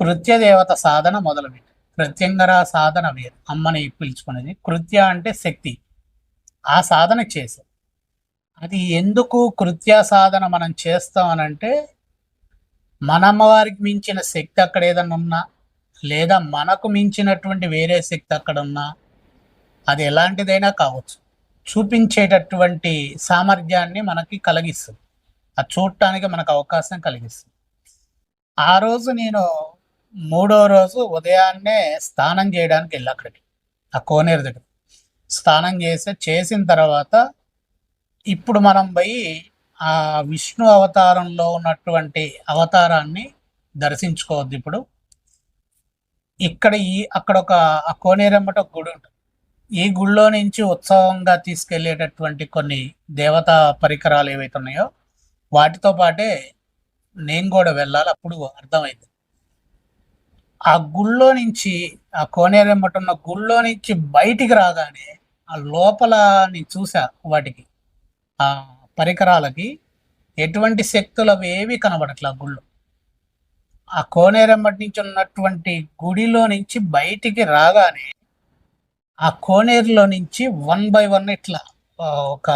కృత్య దేవత సాధన మొదలుపెట్టి. కృత్యంగర సాధన వేరు. అమ్మని పిలుచుకునేది కృత్య అంటే శక్తి. ఆ సాధన చేసే అది ఎందుకు కృత్య సాధన మనం చేస్తామనంటే మన అమ్మవారికి మించిన శక్తి అక్కడ ఏదన్నా ఉన్నా లేదా మనకు మించినటువంటి వేరే శక్తి అక్కడ ఉన్నా అది ఎలాంటిదైనా కావచ్చు. చూపించేటటువంటి సామర్థ్యాన్ని మనకి కలిగిస్తుంది. అది చూడటానికి మనకు అవకాశం కలిగిస్తుంది. ఆ రోజు నేను మూడో రోజు ఉదయాన్నే స్నానం చేయడానికి వెళ్ళి అక్కడికి ఆ కోనేరు దగ్గర. స్నానం చేసి చేసిన తర్వాత ఇప్పుడు మనం పోయి ఆ విష్ణు అవతారంలో ఉన్నటువంటి అవతారాన్ని దర్శించుకోవద్దు ఇప్పుడు. ఇక్కడ ఈ అక్కడ ఒక ఆ కోనేరమ్మట ఒక గుడి ఉంటుంది. ఈ గుడిలో నుంచి ఉత్సవంగా తీసుకెళ్ళేటటువంటి కొన్ని దేవతా పరికరాలు ఏవైతే ఉన్నాయో వాటితో పాటే నేను కూడా వెళ్ళాలి అప్పుడు అర్థమైంది. ఆ గుళ్ళో నుంచి ఆ కోనేరెమ్మట ఉన్న గుళ్ళో నుంచి బయటికి రాగానే ఆ లోపల నేను చూసా వాటికి. ఆ పరికరాలకి ఎటువంటి శక్తులు అవి ఏవి కనబడట్లే ఆ గుళ్ళు. ఆ కోనేరమ్మటి నుంచి ఉన్నటువంటి గుడిలో నుంచి బయటికి రాగానే ఆ కోనేరులో నుంచి వన్ బై వన్ ఇట్లా ఒక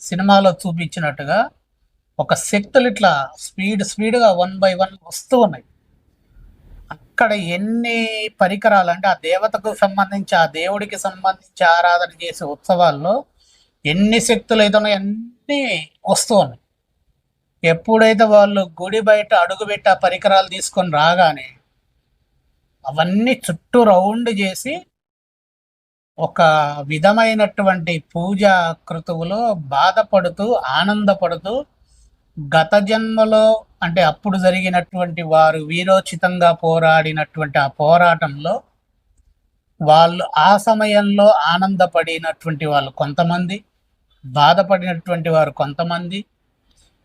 సినిమాలో చూపించినట్టుగా ఒక శక్తులు ఇట్లా స్పీడ్ స్పీడ్గా వన్ బై వన్ వస్తూ ఉన్నాయి. అక్కడ ఎన్ని పరికరాలు అంటే ఆ దేవతకు సంబంధించి ఆ దేవుడికి సంబంధించి ఆరాధన చేసే ఉత్సవాల్లో ఎన్ని శక్తులు అయితే ఉన్నాయో అన్నీ వస్తూ ఉన్నాయి. ఎప్పుడైతే వాళ్ళు గుడి బయట అడుగుపెట్టి ఆ పరికరాలు తీసుకొని రాగానే అవన్నీ చుట్టూ రౌండ్ చేసి ఒక విధమైనటువంటి పూజా కృతువులో బాధపడుతూ ఆనందపడుతూ గత జన్మలో అంటే అప్పుడు జరిగినటువంటి వారు వీరోచితంగా పోరాడినటువంటి ఆ పోరాటంలో వాళ్ళు ఆ సమయంలో ఆనందపడినటువంటి వాళ్ళు కొంతమంది బాధపడినటువంటి వారు కొంతమంది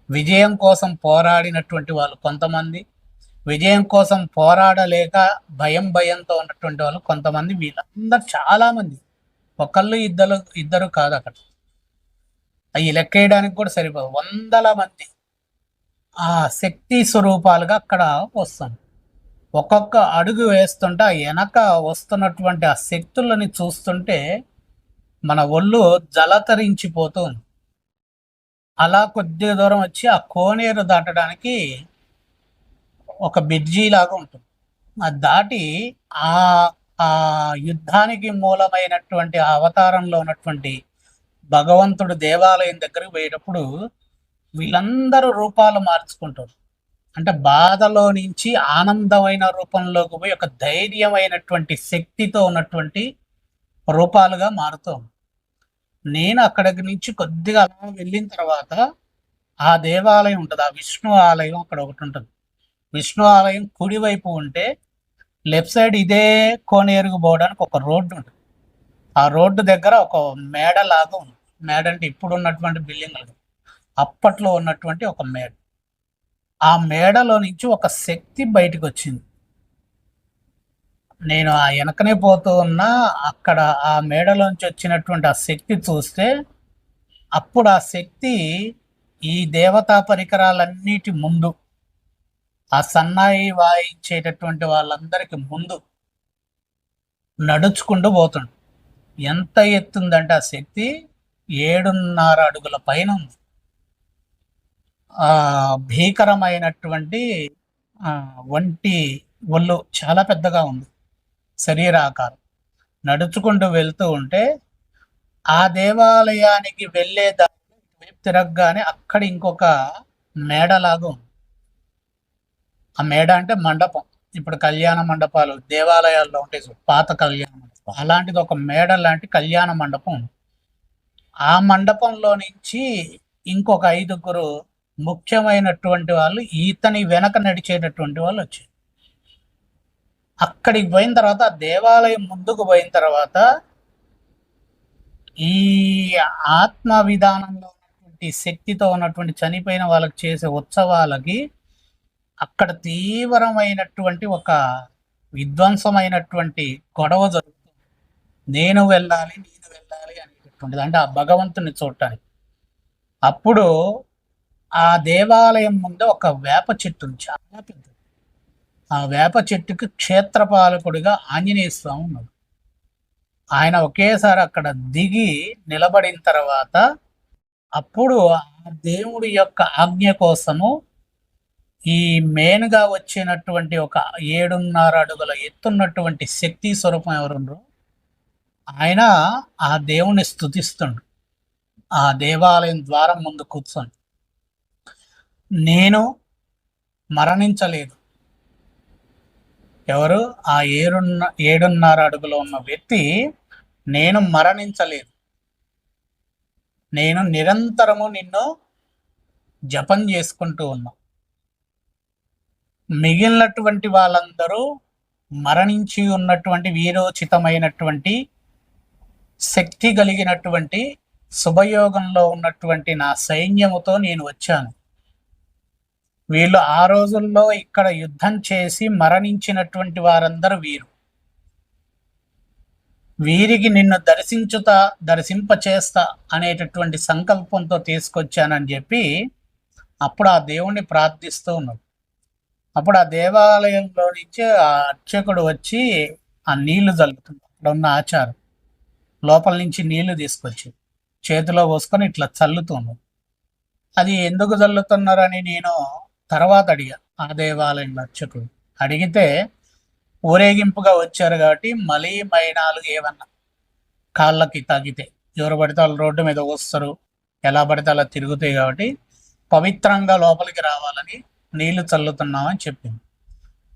విజయం కోసం పోరాడినటువంటి వాళ్ళు కొంతమంది విజయం కోసం పోరాడలేక భయం భయంతో ఉన్నటువంటి వాళ్ళు కొంతమంది వీళ్ళందరూ చాలామంది. ఒకళ్ళు ఇద్దరు ఇద్దరు కాదు అక్కడ. అవి లెక్కేయడానికి కూడా సరిపోదు వందల మంది. ఆ శక్తి స్వరూపాలుగా అక్కడ వస్తాను. ఒక్కొక్క అడుగు వేస్తుంటే ఆ వెనక వస్తున్నటువంటి ఆ శక్తులని చూస్తుంటే మన ఒళ్ళు జలతరించిపోతుంది అలా కొద్ది దూరం వచ్చి ఆ కోనేరు దాటడానికి ఒక బ్రిడ్జి లాగా ఉంటుంది. అది దాటి ఆ ఆ యుద్ధానికి మూలమైనటువంటి ఆ అవతారంలో ఉన్నటువంటి భగవంతుడు దేవాలయం దగ్గరికి పోయేటప్పుడు వీళ్ళందరూ రూపాలు మార్చుకుంటారు. అంటే బాధలో నుంచి ఆనందమైన రూపంలోకి పోయి ఒక ధైర్యమైనటువంటి శక్తితో ఉన్నటువంటి రూపాలుగా మారుతూ నేను అక్కడికి నుంచి కొద్దిగా అలా వెళ్ళిన తర్వాత ఆ దేవాలయం ఉంటుంది ఆ విష్ణు ఆలయం అక్కడ ఒకటి ఉంటుంది. విష్ణు ఆలయం కుడివైపు ఉంటే లెఫ్ట్ సైడ్ ఇదే కోనేరుకు పోవడానికి ఒక రోడ్డు ఉంటుంది. ఆ రోడ్డు దగ్గర ఒక మేడ లాగా ఉంది. మేడ అంటే ఇప్పుడు ఉన్నటువంటి బిల్డింగ్ అప్పట్లో ఉన్నటువంటి ఒక మేడ. ఆ మేడలో నుంచి ఒక శక్తి బయటకు వచ్చింది నేను ఆ వెనకనే పోతూ ఉన్నా అక్కడ ఆ మేడలోంచి వచ్చినటువంటి ఆ శక్తి చూస్తే అప్పుడు ఆ శక్తి ఈ దేవతా పరికరాలన్నిటి ముందు ఆ సన్నాయి వాయించేటటువంటి వాళ్ళందరికి ముందు నడుచుకుంటూ పోతుండు. ఎంత ఎత్తుందంటే ఆ శక్తి ఏడున్నర అడుగుల పైన ఉంది. భీకరమైనటువంటి ఆ, వంటి ఒళ్ళు చాలా పెద్దగా ఉంది. శరీరాకారం. నడుచుకుంటూ వెళ్తూ ఉంటే ఆ దేవాలయానికి వెళ్ళే దారిలో ఇటువైపు తిరగగానే అక్కడ ఇంకొక మేడలాగా ఉంది. ఆ మేడ అంటే మండపం. ఇప్పుడు కళ్యాణ మండపాలు దేవాలయాల్లో ఉంటాయి పాత కళ్యాణ మండపం. అలాంటిది ఒక మేడ లాంటి కళ్యాణ మండపం ఉంది. ఆ మండపంలో నుంచి ఇంకొక ఐదుగురు ముఖ్యమైనటువంటి వాళ్ళు ఈతని వెనక నడిచేటటువంటి వాళ్ళు వచ్చారు. అక్కడికి పోయిన తర్వాత ఆ దేవాలయం ముందుకు పోయిన తర్వాత ఈ ఆత్మ విధానంలో ఉన్నటువంటి శక్తితో ఉన్నటువంటి చనిపోయిన వాళ్ళకి చేసే ఉత్సవాలకి అక్కడ తీవ్రమైనటువంటి ఒక విధ్వంసమైనటువంటి గొడవ జరుగుతుంది. నేను వెళ్ళాలి నేను వెళ్ళాలి అనేటటువంటిది. అంటే ఆ భగవంతుని చూడటానికి. అప్పుడు ఆ దేవాలయం ముందు ఒక వేప చెట్టు చాలా పెద్దది. ఆ వేప చెట్టుకి క్షేత్రపాలకుడిగా ఆంజనేయ స్వామి ఉన్నాడు. ఆయన ఒకేసారి అక్కడ దిగి నిలబడిన తర్వాత అప్పుడు ఆ దేవుడి యొక్క ఆజ్ఞ కోసము ఈ మెయిన్గా వచ్చినటువంటి ఒక ఏడున్నర అడుగుల ఎత్తున్నటువంటి శక్తి స్వరూపం ఎవరుండ్రు? ఆయన ఆ దేవుని స్తుతిస్తుండు. ఆ దేవాలయం ద్వారం ముందు కూర్చొని. నేను మరణించలేదు. ఎవరు? ఆ ఏడున్న ఏడున్నర అడుగులో ఉన్న వ్యక్తి నేను మరణించలేదు. నేను నిరంతరము నిన్ను జపం చేసుకుంటూ ఉన్నా. మిగిలినటువంటి వాళ్ళందరూ మరణించి ఉన్నటువంటి వీరోచితమైనటువంటి శక్తి కలిగినటువంటి శుభయోగంలో ఉన్నటువంటి నా సైన్యముతో నేను వచ్చాను. వీళ్ళు ఆ రోజుల్లో ఇక్కడ యుద్ధం చేసి మరణించినటువంటి వారందరూ వీరు. వీరికి నిన్ను దర్శించుతా దర్శింప చేస్తా అనేటటువంటి సంకల్పంతో తీసుకొచ్చానని చెప్పి అప్పుడు ఆ దేవుణ్ణి ప్రార్థిస్తూ ఉన్నాడు. అప్పుడు ఆ దేవాలయంలో నుంచి ఆ అర్చకుడు వచ్చి ఆ నీళ్ళు చల్లుతుంది అక్కడ ఉన్న ఆచారం. లోపల నుంచి నీళ్ళు తీసుకొచ్చి చేతిలో పోసుకొని ఇట్లా చల్లుతున్నాడు అది ఎందుకు చల్లుతున్నారని నేను తర్వాత అడిగా ఆ దేవాలయం అర్చకుడు అడిగితే ఊరేగింపుగా వచ్చారు కాబట్టి మలీ మైనాలు ఏమన్నా కాళ్ళకి తాగితే ఎవరు పడితే వాళ్ళు రోడ్డు మీద వస్తారు ఎలా పడితే అలా తిరుగుతాయి కాబట్టి పవిత్రంగా లోపలికి రావాలని నీళ్ళు చల్లుతున్నామని చెప్పింది.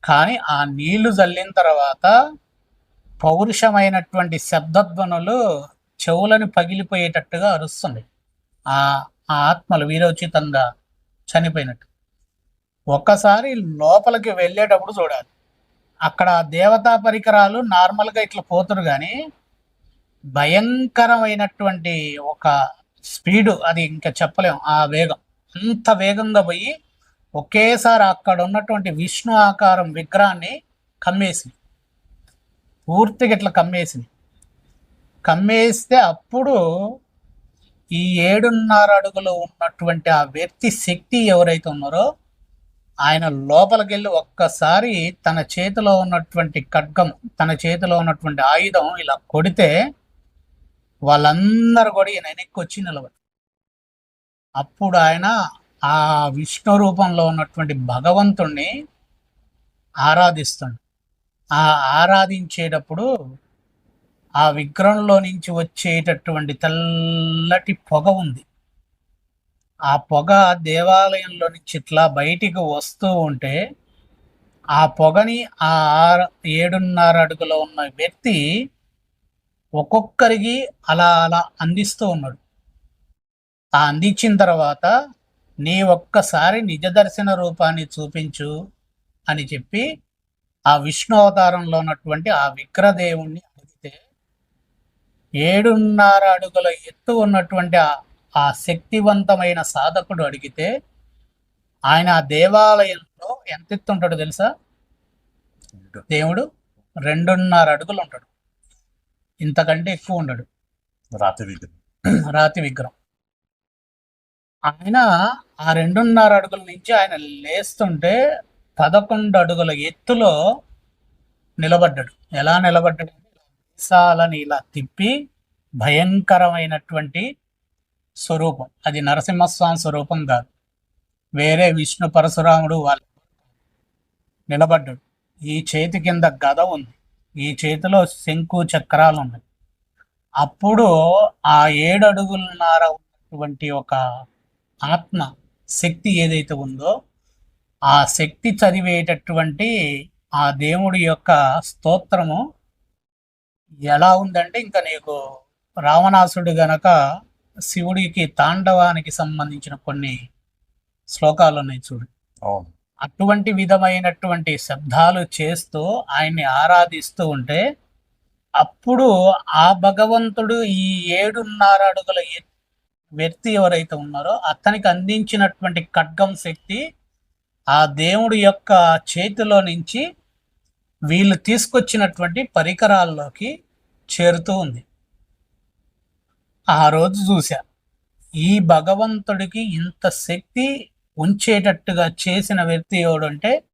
కానీ ఆ నీళ్ళు చల్లిన తర్వాత పౌరుషమైనటువంటి శబ్దధ్వనులు చెవులను పగిలిపోయేటట్టుగా అరుస్తుంది ఆ ఆత్మలు వీరోచితంగా చనిపోయినట్టు. ఒక్కసారి లోపలికి వెళ్ళేటప్పుడు చూడాలి. అక్కడ దేవతా పరికరాలు నార్మల్గా ఇట్లా పోతురు కానీ భయంకరమైనటువంటి ఒక స్పీడు అది ఇంకా చెప్పలేం ఆ వేగం. అంత వేగంగా పోయి ఒకేసారి అక్కడ ఉన్నటువంటి విష్ణు ఆకారం విగ్రహాన్ని కమ్మేసింది. పూర్తిగా ఇట్లా కమ్మేసింది. కమ్మేస్తే అప్పుడు ఈ ఏడున్నర అడుగులో ఉన్నటువంటి ఆ వ్యక్తి శక్తి ఎవరైతే ఉన్నారో ఆయన లోపలికి వెళ్ళి ఒక్కసారి తన చేతిలో ఉన్నటువంటి ఖడ్గం తన చేతిలో ఉన్నటువంటి ఆయుధం ఇలా కొడితే వాళ్ళందరూ కూడా ఈయన వెనక్కి వచ్చి నిలబడి అప్పుడు ఆయన ఆ విష్ణు రూపంలో ఉన్నటువంటి భగవంతుణ్ణి ఆరాధిస్తాడు. ఆ ఆరాధించేటప్పుడు ఆ విగ్రహంలో నుంచి వచ్చేటటువంటి తెల్లటి పొగ ఉంది. ఆ పొగ దేవాలయంలోని చిట్లా బయటికి వస్తూ ఉంటే ఆ పొగని ఆ ఆరు ఏడున్నర అడుగులో ఉన్న వ్యక్తి ఒక్కొక్కరికి అలా అలా అందిస్తూ ఉన్నాడు. ఆ అందించిన తర్వాత నీ ఒక్కసారి నిజ దర్శన రూపాన్ని చూపించు అని చెప్పి ఆ విష్ణు అవతారంలో ఉన్నటువంటి ఆ విగ్రదేవుణ్ణి అడిగితే ఏడున్నర అడుగుల ఎత్తు ఉన్నటువంటి ఆ ఆ శక్తివంతమైన సాధకుడు అడిగితే ఆయన ఆ దేవాలయంలో ఎంత ఎత్తు ఉంటాడో తెలుసా? దేవుడు రెండున్నర అడుగులు ఉంటాడు. ఇంతకంటే ఎక్కువ ఉండడు. రాతి విగ్రహం. రాతి విగ్రహం. ఆయన ఆ రెండున్నర అడుగుల నుంచి ఆయన లేస్తుంటే పదకొండు అడుగుల ఎత్తులో నిలబడ్డాడు. ఎలా నిలబడ్డాడు? విశాలని ఇలా తిప్పి భయంకరమైనటువంటి స్వరూపం. అది నరసింహస్వామి స్వరూపం కాదు. వేరే విష్ణు పరశురాముడు వాళ్ళు నిలబడ్డాడు. ఈ చేతి కింద గద ఉంది. ఈ చేతిలో శంకు చక్రాలు ఉన్నాయి. అప్పుడు ఆ ఏడు నార ఉన్నటువంటి ఒక ఆత్మ శక్తి ఏదైతే ఉందో ఆ శక్తి చదివేటటువంటి ఆ దేవుడి యొక్క స్తోత్రము ఎలా ఉందంటే ఇంకా నీకు రావణాసుడు గనక శివుడికి తాండవానికి సంబంధించిన కొన్ని శ్లోకాలు ఉన్నాయి చూడు. అటువంటి విధమైనటువంటి శబ్దాలు చేస్తూ ఆయన్ని ఆరాధిస్తూ ఉంటే అప్పుడు ఆ భగవంతుడు ఈ ఏడున్నర అడుగుల వ్యక్తి ఎవరైతే ఉన్నారో అతనికి అందించినటువంటి ఖడ్గం శక్తి ఆ దేవుడి యొక్క చేతిలో నుంచి వీళ్ళు తీసుకొచ్చినటువంటి పరికరాల్లోకి చేరుతూ ఉంది. ఆ రోజు చూశా. ఈ భగవంతుడికి ఇంత శక్తి ఉంచేటట్టుగా చేసిన వ్యక్తి ఎవడంటే